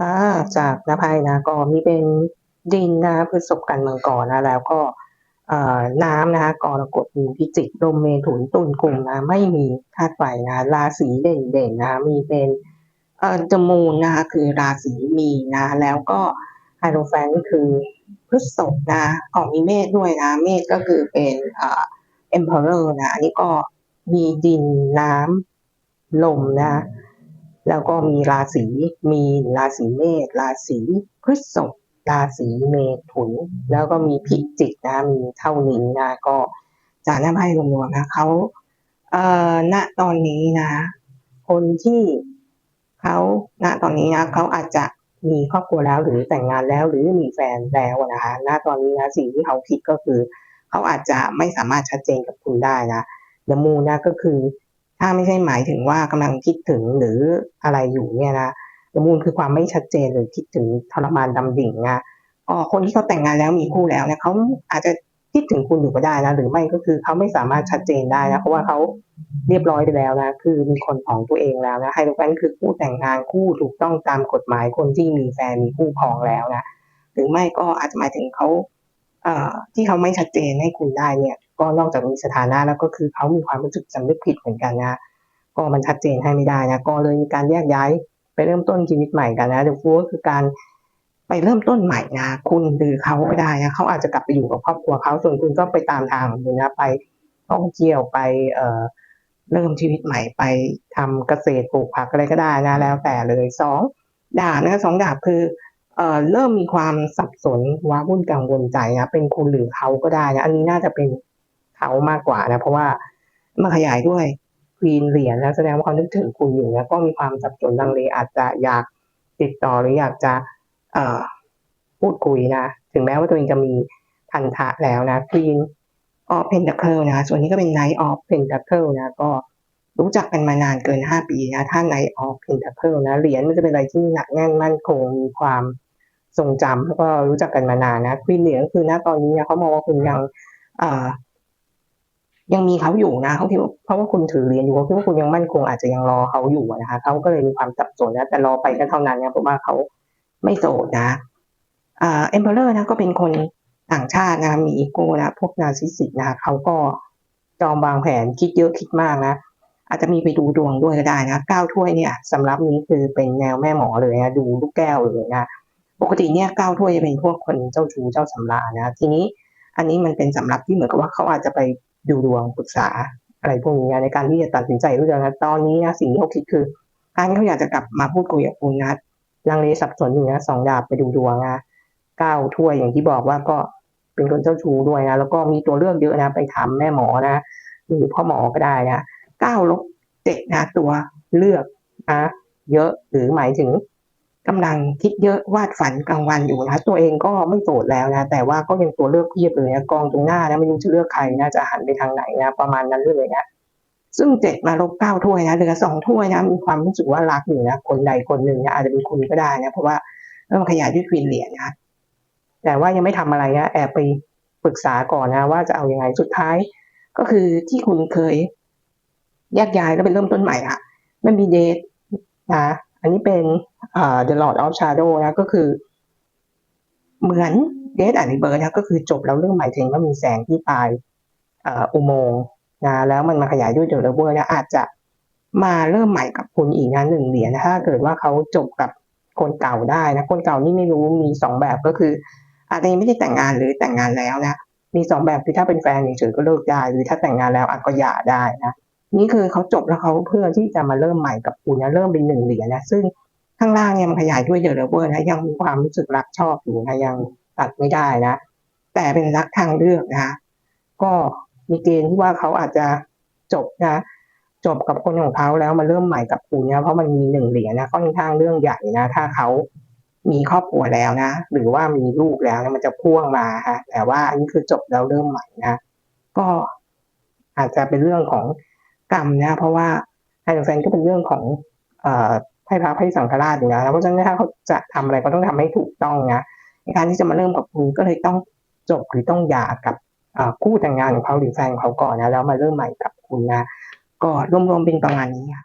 อาจากนภัยนะก็มีเป็นดินนะพฤษภกันมังกรนะแล้วก็เอ่อน้ำนะคะกรกฎมีพิจิกลมเมถุนตุลกลุ่มนะ ไม่มีธาตุไฟนะราศีเด่นๆนะมีเป็นเอ่อ The Moon นะคะคือราศีมีนะ แล้วก็ไฮโ o แฟนก็คือพฤษภนะอ๋อมีเมษด้วยนะ เมษก็คือเป็นเอ่อ Emperor นะอันนี้ก็มีดินน้ำลมนะ แล้วก็มีราศีมีราศีเมษราศีพฤษภราศีเมถุน แล้วก็มีพิจิกนะมีเท่านี้นะก็จากหน้าไพ่รวมๆนะเขาเอ่อณตอนนี้นะ คนที่เขาณตอนนี้นะเขาอาจจะมีครอบครัวแล้วหรือแต่งงานแล้วหรือมีแฟนแล้วนะคะณตอนนี้นะสิ่งที่เขาคิดก็คือ เขาอาจจะไม่สามารถชัดเจนกับคุณได้นะเดมูนะก็คือ ถ้าไม่ใช่หมายถึงว่ากำลังคิดถึงหรืออะไรอยู่เนี่ยนะมูนคือความไม่ชัดเจนหรือคิดถึงทรมานดำดิ่งนะอ๋อคนที่เขาแต่งงานแล้วมีคู่แล้วเนี่ยเขาอาจจะคิดถึงคุณอยู่ก็ได้นะหรือไม่ก็คือเขาไม่สามารถชัดเจนได้นะเพราะว่าเขาเรียบร้อยไปแล้วนะคือมีคนของตัวเองแล้วนะไฮโดรแฟนคือคู่แต่งงานคู่ถูกต้องตามกฎหมายคนที่มีแฟนมีคู่ครองแล้วนะหรือไม่ก็อาจจะหมายถึงเขาเอ่อที่เขาไม่ชัดเจนให้คุณได้เนี่ย ก็นอกจากมีสถานะแล้วก็คือเขามีความรู้สึกสำนึกผิดเหมือนกันนะก็มันชัดเจนให้ไม่ได้นะก็เลยมีการแยกย้ายไปเริ่มต้นชีวิตใหม่กันนะเดฟูก็คือการไปเริ่มต้นใหม่นะคุณหรือเขาก็ได้นะเขาอาจจะกลับไปอยู่กับครอบครัวเขาส่วนคุณก็ไปตามทางของคุณนะไปท่องเที่ยวไปเอ่อเริ่มชีวิตใหม่ไปทำเกษตรปลูกผักอะไรก็ได้นะแล้วแต่เลยสองดาบนะสองดาบคือเอ่อเริ่มมีความสับสนว้าวุ่นกังวลใจนะเป็นคุณหรือเขาก็ได้นะอันนี้น่าจะเป็น เขามากกว่านะ เพราะว่ามาขยายด้วยควีนเหรียญนะแสดงว่าเขานึกถึงคุณอยู่นะก็มีความสับสนลังเลอาจจะอยากติดต่อหรืออยากจะเอ่อพูดคุยนะ ถึงแม้ว่าตัวเองจะมีพันธะแล้วนะควีนออฟเพน t ั c เ e นะส่วนนี้ก็เป็นไนท์ออฟเพน t ั c เ e นะ ก็รู้จักกันมานานเกินห้าปีนะถ้าไนท์ออฟเพน t ั c เ e นะเหรียญมันจะเป็นอะไรที่หนักแน่นมั่นคงมีความทรงจำแล้วก็รู้จักกันมานานนะควีนเหรียญคือณตอนนี้นะเขามองว่าคุณยังเอ่อ ยังมีเขาอยู่นะเขาคิดว่าเพราะว่าคุณถือเหรียญอยู่เขาคิดว่าคุณยังมั่นคงอาจจะยังรอเขาอยู่นะคะเขาก็เลยมีความสับสนนะแต่รอไปก็เท่านั้นนะเพราะว่าเขาไม่โสดนะอ่าเอ็มเพอเรอร์นะก็เป็นคนต่างชาตินะมีอีโก้นะพวกนาซิสิกนะเขาก็จองวางแผนคิดเยอะคิดมากนะอาจจะมีไปดูดวงด้วยก็ได้นะเก้าถ้วยเนี่ยสำหรับนี้คือเป็นแนวแม่หมอเลยนะดูลูกแก้วเลยนะปกติเนี่ยเก้าถ้วยจะเป็นพวกคนเจ้าชู้เจ้าสำราญนะ ทีนี้อันนี้มันเป็นสำหรับที่เหมือนกับว่าเขาอาจจะไป ดูดวงปรึกษาอะไรพวกนี้ในการที่จะตัดสินใจรู้จักนะตอนนี้นะสิ่งที่เขาคิดคือ การที่เขาอยากจะกลับมาพูดคุยกับคุณนะลังเลสับสนอยู่นะสองดาบไปดูดวงนะเก้าถ้วยอย่างที่บอกว่าก็เป็นคนเจ้าชู้ด้วยนะแล้วก็มีตัวเลือกเยอะนะไปถามแม่หมอนะหรือพ่อหมอก็ได้นะเก้าลบเจ็ดนะตัวเลือกนะเยอะหรือหมายถึง กำลังคิดเยอะวาดฝันกลางวันอยู่นะตัวเองก็ไม่โสดแล้วนะแต่ว่าก็ยังตัวเลือกเพียบเลยนะกองตรงหน้านะไม่รู้จะเลือกใครนะจะหันไปทางไหนนะประมาณนั้นเลยนะซึ่งเจ็ดมาลบเก้าถ้วยนะเหลือสองถ้วยนะมีความรู้สึกว่ารักอยู่นะคนใดคนหนึ่งนะอาจจะเป็นคุณก็ได้นะเพราะว่าเริ่มขยายด้วยควีนเหรียญนะแต่ว่ายังไม่ทำอะไรนะแอบไปปรึกษาก่อนนะ ว่าจะเอาอยัางไงสุดท้าย ก็คือที่คุณเคยแยกย้ายแล้วไปเริ่มต้นใหม่อะมันมีเดทนะอันนี้เป็น The Lord of Shadow นะก็คือ เหมือนเดทอันนี้เบิร์นะก็คือจบแล้วเรื่องหมายถึงว่ามีแสงที่ปลายอุโมงค์นะแล้วมันมาขยายด้วยเดอะเวอร์นะอาจจะมาเริ่มใหม่กับคุณอีกนะหนึ่งเหรียญนะถ้าเกิดว่าเขาจบกับคนเก่าได้นะคนเก่านี่ไม่รู้มีสองแบบก็คือ อาจจะยังไม่ได้แต่งงานหรือแต่งงานแล้วนะมีสองแบบคือถ้าเป็นแฟนเฉยๆก็เลิกได้ หรือถ้าแต่งงานแล้วอาจก็หย่าได้นะนี่คือเขาจบแล้วเขาเพื่อที่จะมาเริ่มใหม่กับคุณนะเริ่มเป็นหนึ่งเหรียญนะซึ่ง ข้างล่างเนี่ยมันขยายด้วยเดอะเวอร์นะยังมีความรู้สึกรักชอบอยู่นะยังตัดไม่ได้นะ แต่เป็นรักทางเลือกนะก็มีเกณฑ์ที่ว่าเขาอาจจะจบนะ จบกับคนของเขาแล้วมาเริ่มใหม่กับคุณนะเพราะมันมีหนึ่งเหรียญนะค่อนข้างเรื่องใหญ่นะ ถ้าเขามีครอบครัวแล้วนะ หรือว่ามีลูกแล้วนะมันจะพ่วงมาฮะแต่ว่าอันนี้คือจบแล้วเริ่มใหม่นะก็อาจจะเป็นเรื่องของกรรมนะ เพราะว่าไฮโดรแฟนก็เป็นเรื่องของ ให้พระให้สังฆราชอยู่แล้วเพราะฉะนั้นถ้าเขาจะทำอะไรก็ต้องทำให้ถูกต้องนะในการที่จะมาเริ่มกับคุณก็เลยต้องจบหรือต้องหย่ากับคู่แต่งงานของเขาหรือแฟนของเขาก่อนนะแล้วมาเริ่มใหม่กับคุณนะก็รวมๆเป็นประมาณนี้ค่ะ